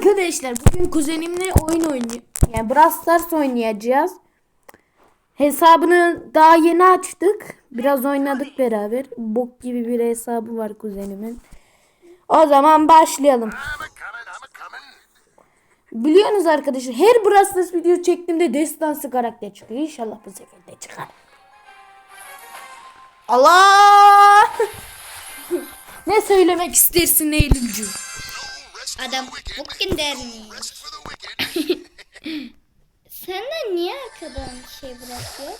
Arkadaşlar bugün kuzenimle oyun oynuyor. Yani Brawl Stars oynayacağız. Hesabını daha yeni açtık. Biraz oynadık beraber. Bok gibi bir hesabı var kuzenimin. O zaman başlayalım. Biliyorsunuz arkadaşlar her Brawl Stars video çektiğimde destansı karakter çıkıyor. İnşallah bu sefer de çıkar. Allah! ne söylemek istersin Eylülcüğüm? Adam for the wicked. bugün dermiş. Rest for the wicked. Senden niye arkadan şey bırakıyor?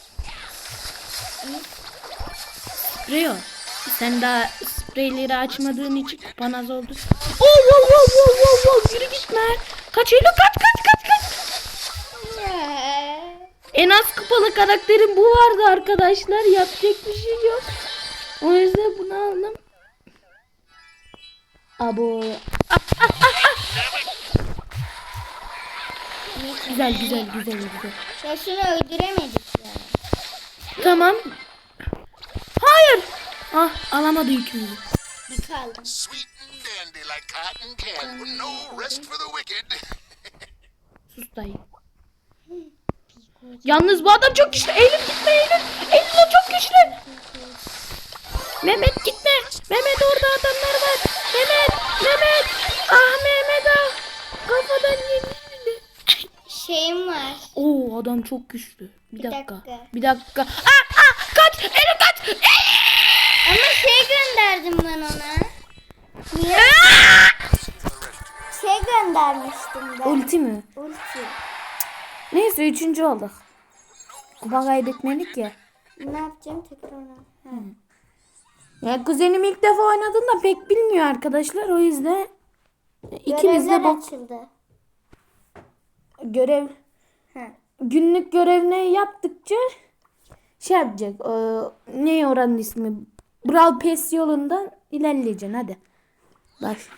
Rio sen daha spreyleri açmadığın için kupan az oldu. Oh, oh, oh, oh, oh, oh. Yürü gitme. Kaç Eylül kaç kaç kaç kaç. En az kupalı karakterim bu vardı arkadaşlar. Yapacak bir şey yok. O yüzden bunu aldım. Abo. Güzel güzel güzel güzel. Ya şunu öldüremedik ya. Tamam. Hayır. Ah alamadı yükümüzü. Bir. Sus dayı. Yalnız bu adam çok güçlü. Eylül gitme Eylül. Eylül çok güçlü. Mehmet gitme. Mehmet orada adamlar var. Mehmet. Mehmet. Ah Mehmet ah. Kafadan yemişti. Şeyim var. Oo adam çok güçlü. Bir, Bir dakika. dakika. Bir dakika. Ah ah kaç. Eylül kaç. Ama şey gönderdim ben ona. Niye? Şey göndermiştim ben. Ulti mi? Ulti. Neyse üçüncü olduk. Kupa kaybetmedik ya. Ne yapacağım tekrar? Ha. Ya kuzenim ilk defa oynadığında pek bilmiyor arkadaşlar. O yüzden ikimiz de bak açıldı. görev Ha. günlük görev ne yaptıkça şey yapacak. E, ne oranın ismi? Brawl Pass yolundan ilerleyeceksin hadi. Baş.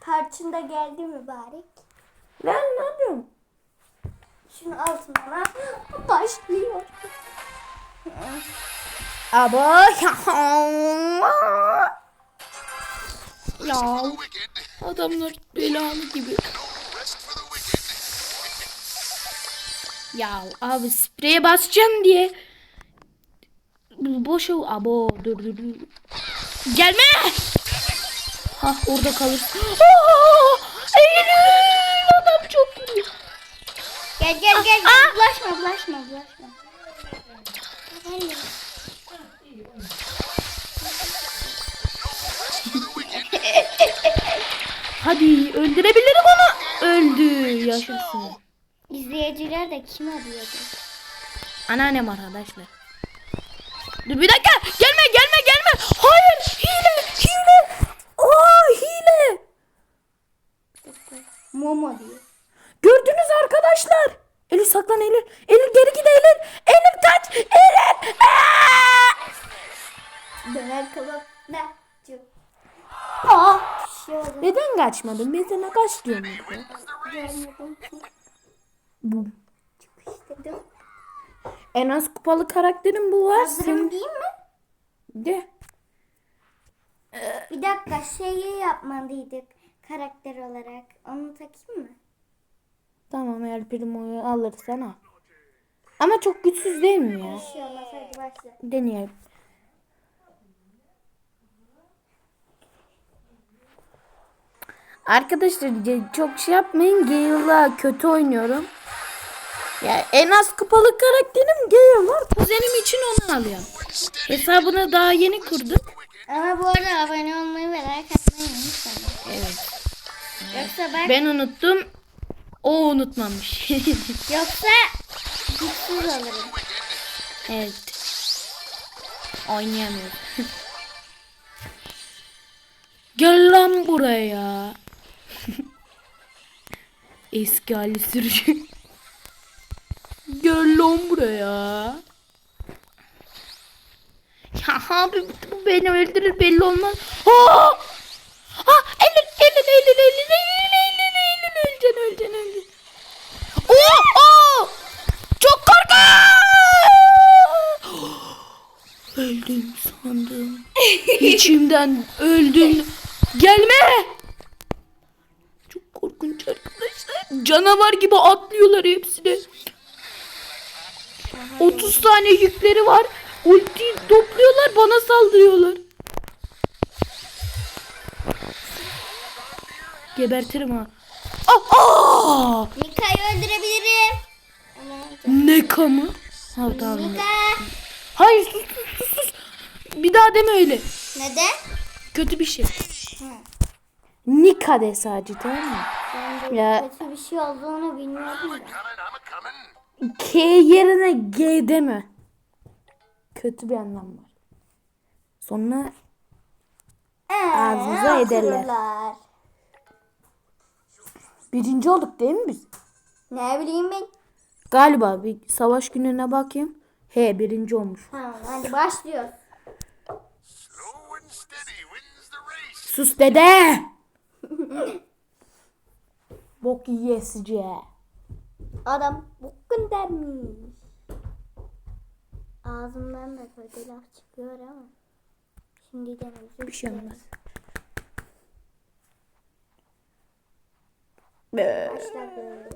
Tarçın da geldi mi bari? Lan ne yapıyorsun? Şunu altına başlıyor. Abo. ya adamlar belalı gibi. Ya abi spreye basacağım diye. Boş ol. Abo dur dur dur. Gelme. Ha orada kalır. Aa, Eylül adam çok iyi. Gel gel gel. Ah, Bulaşma bulaşma bulaşma. Hayır. Hadi öldürebilirim onu. Öldü. Yaşasın. İzleyiciler de kim arıyordu? Anneannem arkadaşlar. Dur bir dakika. Gelme gelme gelme. Hayır. Hile. Hile. Aa hile. Momo diyor. Gördünüz arkadaşlar. Elif saklan Elif. Elif geri git Elif. Elif kaç. Elif. Döner kebap. Ne? Aa. Oldu. Neden kaçmadın? Ben sana kaç diyorum. Bu. İstedim. En az kupalı karakterin bu var. Hazırım değil mi? de. Bir dakika şeyi yapmalıydık karakter olarak. Onu takayım mı? Tamam eğer Primo'yu alırsan al. Ama çok güçsüz değil mi ya? Bir şey olmaz hadi başla. Deneyelim. Arkadaşlar çok şey yapmayın. Gale'la kötü oynuyorum. Ya en az kupalı karakterim Gale var. Kuzenim için onu alıyorum. Hesabını daha yeni kurduk. Ama bu arada abone olmayı ve like atmayı unutmayın. Evet. Yoksa ben, Ben unuttum. O unutmamış. yoksa güçsüz olurum. evet. Oynayamıyorum. Gel lan buraya. Eski hali sürücü. Gel lan buraya. Ya abi bu beni öldürür belli olmaz. Ha! Ha! Eylül, Eylül, Eylül, Eylül, Eylül, Eylül, Eylül, öleceksin, öleceksin, öleceksin. Oo! Oo! Çok korkunç! Öldüm sandım. İçimden öldüm. Gelme! Çok korkunç. arkadaşlar. Canavar gibi atlıyorlar hepsine. 30 tane yükleri var. Ulti topluyorlar bana saldırıyorlar. Gebertirim ha. Ah, ah! Nika'yı öldürebilirim. Ama Ne kamı? Ha tamam. Nika. Hayır sus sus sus sus. Bir daha deme öyle. Neden? Kötü bir şey. Hı. Nika de sadece tamam mı? Ben de Ya. kötü bir şey olduğunu bilmiyordum da. K yerine G deme. Kötü bir anlam var. Sonra Ee, ederler. otururlar. birinci olduk değil mi biz? Ne bileyim ben. Galiba bir savaş gününe bakayım. He birinci olmuş. Tamam hadi başlıyoruz. Sus dede. Bok yiyesice. Adam bugün demiş. Ağzımdan da kötü laf çıkıyor ama. Şimdiden özür Bir şey olmaz. Başladı.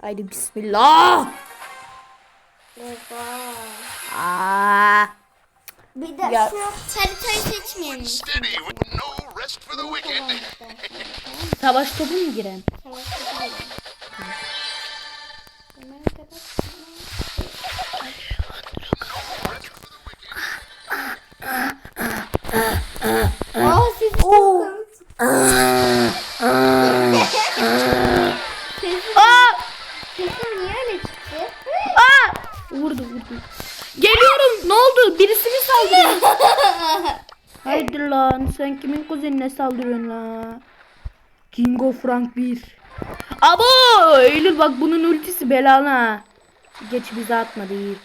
Haydi bismillah. Eyvah. Aa. Bir de ya. şu haritayı seçmeyelim. Savaş topu mu giren? Savaş topu Of Frank 1. Abo! Eylül bak bunun ultisi belalı ha. Geç bize atmadı iyi.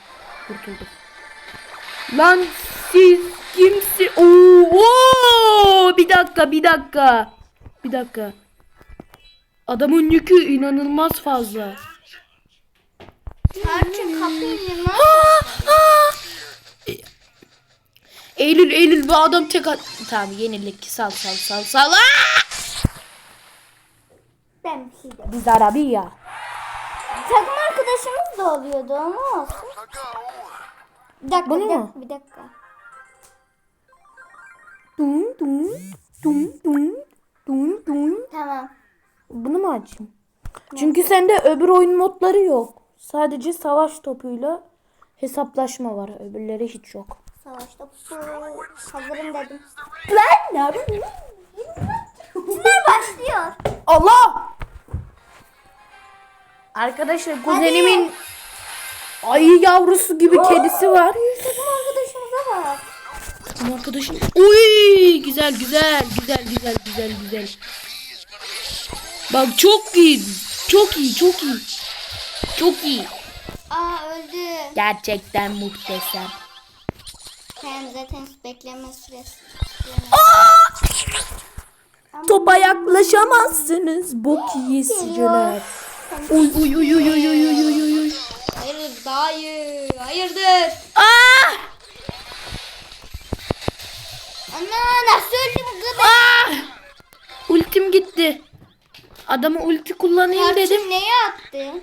Kurtulduk. Lan siz kimsi? Oo, oo! Bir dakika bir dakika. Bir dakika. Adamın yükü inanılmaz fazla. Tarçın kapıyı. Eylül Eylül bu adam tek at. Tamam yenilik sal sal sal sal. Aa! Ben bir şey dedim. Biz Arabi ya. Takım arkadaşımız da oluyordu ama olsun. Bir dakika, Bunu bir mu? dakika, bir dakika. Dum dum dum dum dum dum. Tamam. Bunu mu açayım? Çünkü sende öbür oyun modları yok. Sadece savaş topuyla hesaplaşma var. Öbürleri hiç yok. Savaşta bu. Hazırım dedim. Ben ne yapayım? Çınar başlıyor. Allah! Arkadaşlar kuzenimin ayı yavrusu gibi kedisi var. Takım arkadaşımıza bak. Takım arkadaşım. Uy güzel güzel güzel güzel güzel güzel. Bak çok iyi. Çok iyi çok iyi. Çok iyi. Aa öldü. Gerçekten muhteşem. Hem zaten bekleme süresi. Topa yaklaşamazsınız. Bok yiyesiciler. Uy uy uy uy uy uy uy uy uy. Hayırdır dayı. Hayırdır. Aa! Ana nasıl öldü bu kadar? Aa! Ultim gitti. Adamı ulti kullanayım dedim. Tarçın neye attı?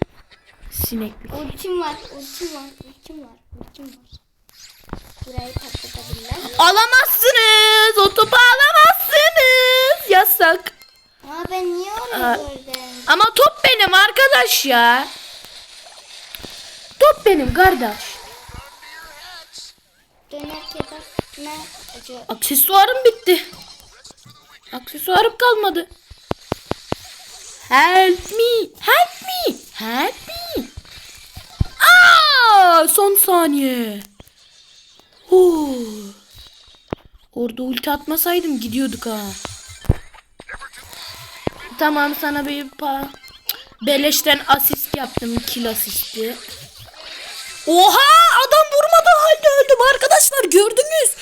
Sineklik. Ultim var, ultim var, ultim var, ultim var. Burayı patlatabilirler. Alamazsınız. O topu alamazsınız. Yasak. Aa ben niye onu Aa. Benim arkadaş ya. Top benim kardeş. Aksesuarım bitti. Aksesuarım kalmadı. Help me, help me, help me. Aa, son saniye. Oo. Orada ulti atmasaydım gidiyorduk ha. Tamam sana bir pa beleşten asist yaptım kill asisti. Oha adam vurmadan halde öldüm arkadaşlar gördünüz.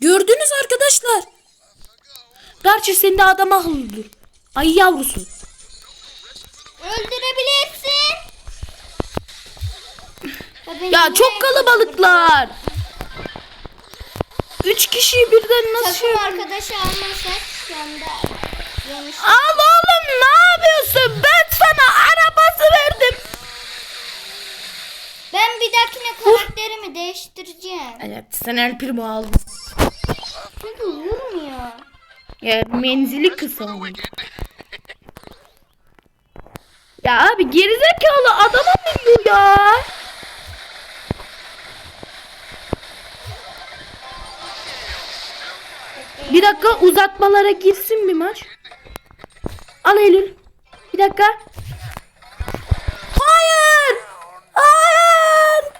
Gördünüz arkadaşlar. Gerçi sen de adam akıllıdır. Ay yavrusu. Öldürebilirsin. Ya çok kalabalıklar. Üç kişi birden nasıl? Takım arkadaşı almasak şu anda. Al oğlum ne yapıyorsun? Ben sana arabası verdim. Ben bir dahakine karakterimi değiştireceğim. Evet sen El Primo aldın. Çünkü vurmuyor. Ya menzili kısa. olmuş. Ya abi gerizekalı adama bindi ya. Bir dakika uzatmalara girsin bir maç. Al Eylül. Bir dakika. Hayır. Hayır.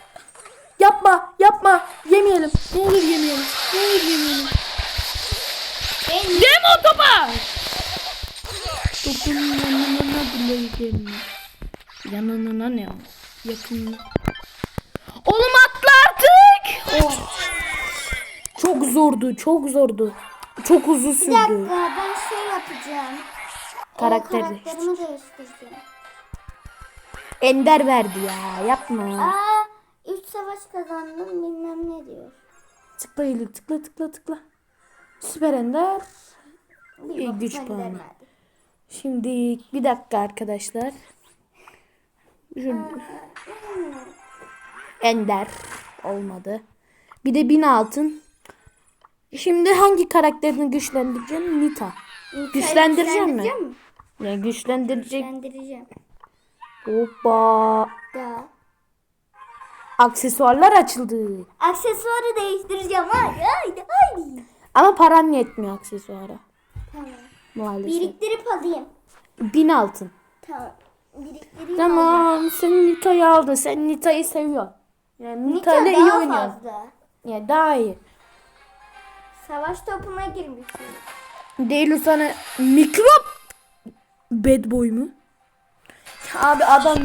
Yapma, yapma. Yemeyelim. Ne olur yemeyelim. Ne olur yemeyelim. Dem o topa. Topun yanına bile gelmiyor. Yanına ne o? Yakınına. Oğlum atla artık. Oh. Çok zordu, çok zordu. Çok uzun bir sürdü. dakika ben şey yapacağım. Karakter Ee, karakterimi değiştireceğim. Ender verdi ya, yapma. Aa, üç savaş kazandım bilmem ne diyor. Tıkla Eylül, tıkla tıkla tıkla. Süper Ender. Bir bak, güç puanı. Şimdi bir dakika arkadaşlar. Ender olmadı. Bir de bin altın. Şimdi hangi karakterini güçlendireceğim? Nita. Güçlendireceğim mi? Güçlendireceğim mi? Ya güçlendirecek. Güçlendireceğim. Hoppa. Da. Aksesuarlar açıldı. Aksesuarı değiştireceğim. Haydi haydi haydi. Ama paran yetmiyor aksesuara. Tamam. Maalesef. Biriktirip alayım. Bin altın. Tamam. Biriktireyim alayım. Tamam sen Nita'yı aldın. Sen Nita'yı seviyorsun. Yani Nita Nita ile iyi daha oynuyorsun. fazla. Ya daha iyi. Savaş topuna girmişsin. Değil sana mikrop bad boy mu? Abi adam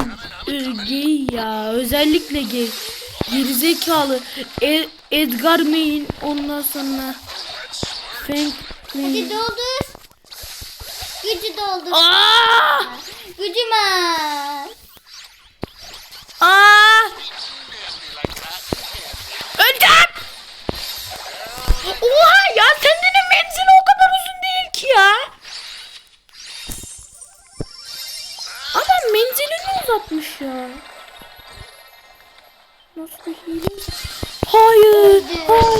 e, gay ya özellikle gay. Gerizekalı. E- Edgar Main ondan sonra Frank Main. Gücü doldur. Gücü doldur. Aa! Gücüm az. Aa! Öleceğim! Uzatmış ya. Nasıl bir hile? Hayır, hayır.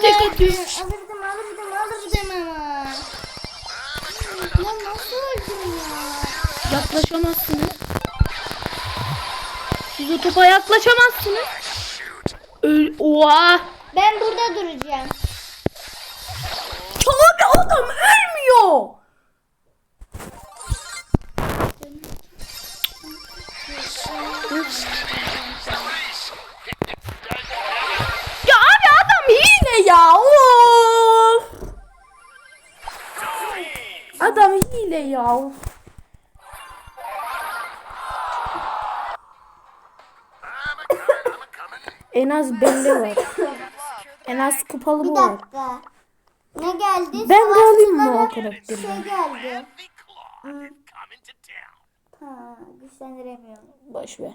Tek atıyor. Alırdım alırdım alırdım ama. Ya nasıl öldüm ya? Yaklaşamazsınız. Siz o topa yaklaşamazsınız. Öl Oha. Ben burada duracağım. Abi adam ölmüyor. Ya ya. Of. Adam hile ya. En az belli var. En az kupalı bu var. Ne geldi? Ben de alayım mı o karakteri? Şey geldi. Ha, güçlendiremiyorum. Boş ver.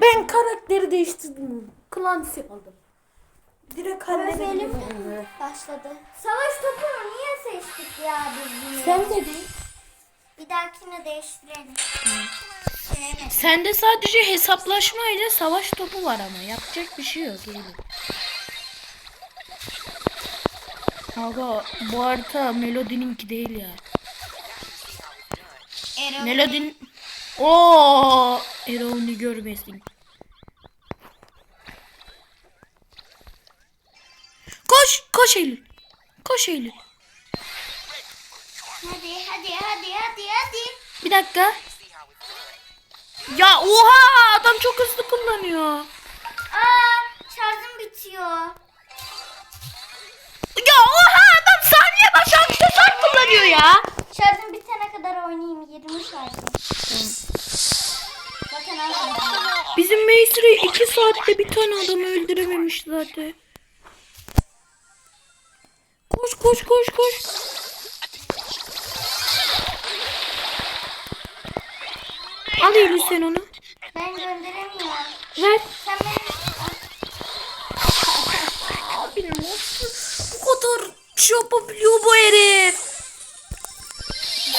Ben karakteri değiştirdim. Clancy aldım. Direkt Benim halledebilirim. başladı. Savaş topunu niye seçtik ya biz bunu? Sen dedin. Bir dahakine değiştirelim. Evet. Sende sadece hesaplaşma ile savaş topu var ama yapacak bir şey yok. Öyle. Aga bu harita Melody'ninki değil ya. Erol. Melody'nin... Oo, Erol'unu görmesin. Koş, Eylül. Koş Eylül. Hadi hadi hadi hadi hadi. Bir dakika. Ya oha adam çok hızlı kullanıyor. Aa şarjım bitiyor. Ya oha adam saniye başı aksesuar kullanıyor ya. Şarjım bitene kadar oynayayım. 20 şarjım. Bakın. Bizim Maestri 2 saatte bir tane adamı öldürememiş zaten. Koş koş koş. Al Eylül sen onu. Ben gönderemiyorum. Ver. Sen. Abi nasıl bu kadar şey yapabiliyor bu herif?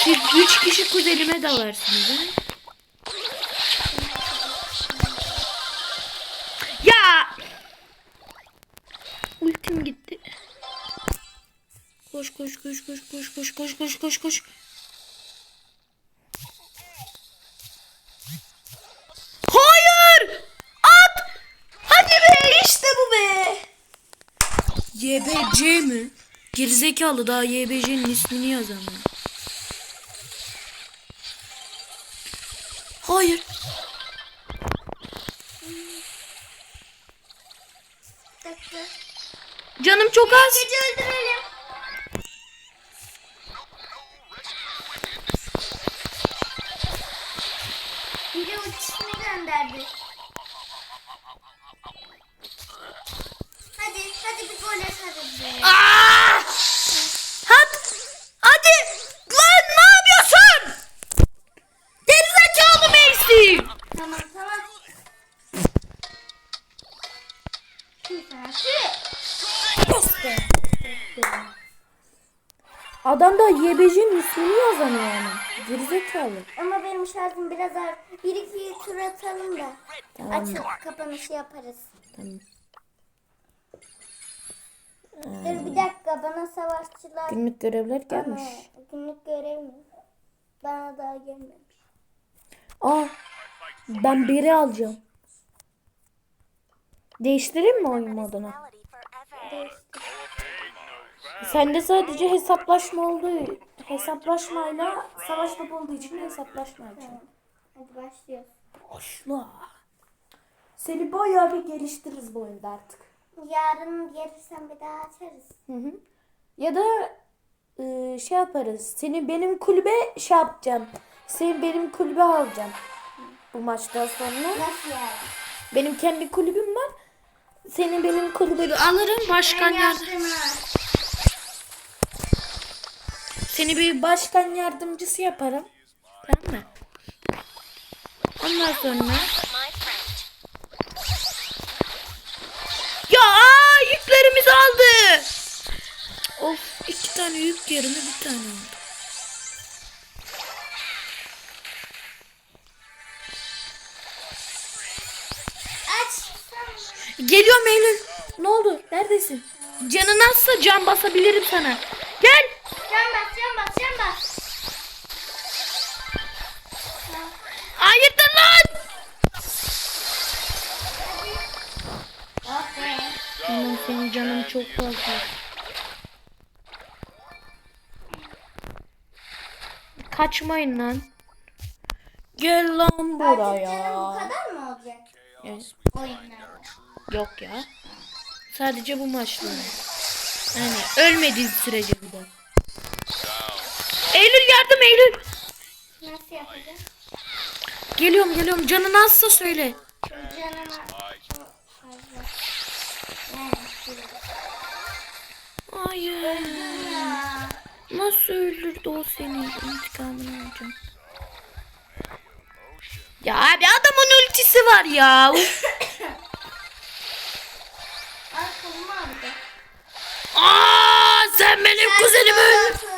Siz üç kişi kuzenime dalarsınız ha? Ya! koş koş koş koş koş koş koş. Hayır! At! Hadi be işte bu be. YBC mi? Gerizekalı daha YBC'nin ismini yazamıyor. Hayır. Canım çok az. Gece öldürelim. Gerizekalı. Ama benim şarjım biraz ağır. Bir iki tur atalım da. Tamam. Açıp kapanışı yaparız. Tamam. Dur bir dakika bana savaşçılar Günlük görevler gelmiş. günlük görev mi? Bana daha gelmemiş. Aa. Ben biri alacağım. Değiştireyim mi oyun modunu? Sende sadece hesaplaşma olduğu hesaplaşmayla savaş topu olduğu için hesaplaşma açacağım. Hadi başlıyoruz. Başla. Seni bayağı bir geliştiririz bu oyunda artık. Yarın gelirsen bir daha açarız. Hı hı. Ya da e, şey yaparız. Seni benim kulübe şey yapacağım. Seni benim kulübe alacağım. Bu maçtan sonra. Nasıl yani? Benim kendi kulübüm var. Seni benim kulübe alırım. Başkan yardım. Seni bir başkan yardımcısı yaparım. Tamam mı? Ondan sonra Ya aa, yüklerimizi aldı. Of iki tane yük yerine bir tane. Aç. Geliyorum Eylül. Ne oldu? Neredesin? Canın azsa can basabilirim sana. Can bas. Hayırdır lan? Be. Aman senin canın çok fazla. Kaçmayın lan. Gel lan canım bu buraya. kadar mı olacak? Evet. Yok ya. Sadece bu maçta. Yani ölmediğin sürece bir de. Eylül yardım Eylül. Nasıl yapacağız? Geliyorum geliyorum. Canın azsa söyle. Canıma çok fazla. Hayır. Nasıl öldürdü o seni? İntikamını alacağım. Ya abi adamın ultisi var ya. Aa, sen benim kuzenimi öldürdün.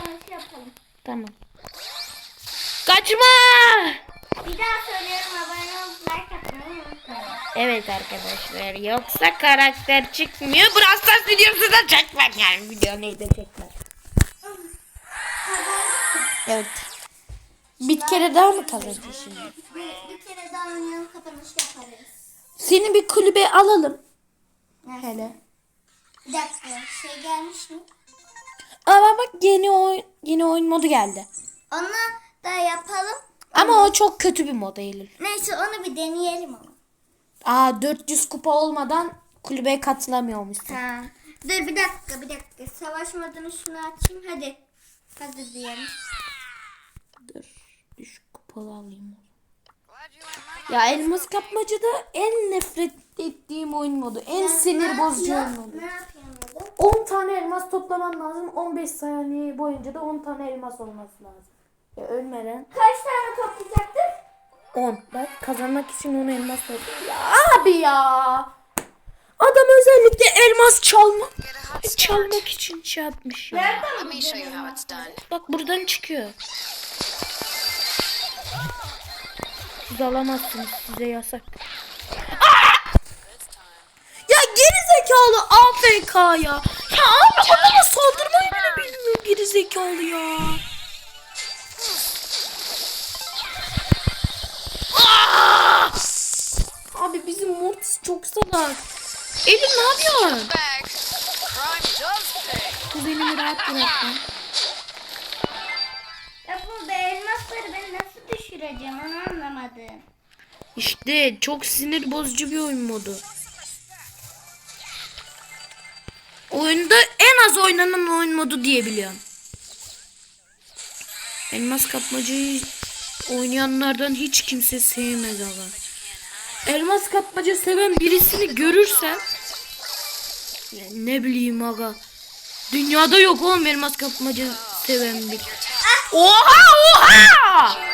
Kapanışı yapalım. Tamam. Kaçma. Bir daha söylüyorum abone olup like atmayı unutmayın. Evet arkadaşlar yoksa karakter çıkmıyor. Brawl Stars videosu da çekmem yani video neydi çekmem. Evet. Bir kere daha mı kazanacağız şimdi? Bir, bir kere daha oynayalım kapanış yaparız. Seni bir kulübe alalım. Nasıl? Hele. Bir dakika şey gelmiş mi? Ama bak yeni oyun yeni oyun modu geldi. Onu da yapalım. Ama o çok kötü bir mod Eylül. Neyse onu bir deneyelim ama. Aa 400 kupa olmadan kulübeye katılamıyormuşsun. Tamam. Dur bir dakika bir dakika. Savaş modunu şunu açayım hadi. Hadi diyelim. Dur. Düşük kupalı alayım. Ya elmas kapmacada en nefret ettiğim oyun modu. En sinir bozucu oyun modu. Ne yapayım? 10 tane elmas toplaman lazım. 15 saniye boyunca da 10 tane elmas olması lazım. Ya ölmeden Kaç tane toplayacaktık? 10. Bak kazanmak için 10 elmas topluyor. Ya abi ya. Adam özellikle elmas çalma çalmak için şey yapmış ya. Nereden. Bak buradan çıkıyor. Siz alamazsınız. Size yasak. Aa! Ya geri zekalı AFK ya. Ya abi adama saldırmayı bile bilmiyor geri zekalı ya. Aa! Abi bizim Mortis çok salak. Elin ne yapıyorsun? Kuzenimi rahat bırak lan. Ya bu elmasları ben nasıl düşüreceğim onu anlamadım. İşte çok sinir bozucu bir oyun modu. Oyunda en az oynanan oyun modu diyebiliyorum. Elmas kapmacayı oynayanlardan hiç kimse sevmez ama. Elmas kapmaca seven birisini görürsem ne bileyim aga. Dünyada yok oğlum elmas kapmaca seven bir. Oha oha!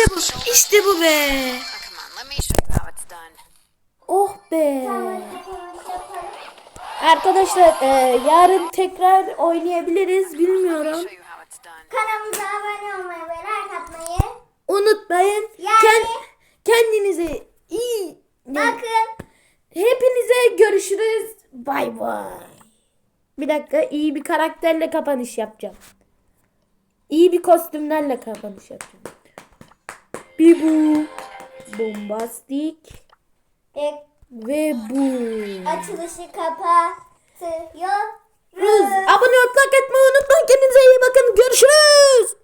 İşte bu. İşte bu be. Oh. Oh be. Arkadaşlar e, yarın tekrar oynayabiliriz. Bilmiyorum. Kanalımıza abone olmayı ve like atmayı. Unutmayın. Yani- Ken- kendinize iyi. Bakın. hepinize görüşürüz. Bay bay. Bir dakika iyi bir karakterle kapanış yapacağım. İyi bir kostümlerle kapanış yapacağım. Bibu. Bombastik. E, Ve bu. açılışı kapatıyoruz. Abone olup like etmeyi unutmayın. Kendinize iyi bakın. Görüşürüz.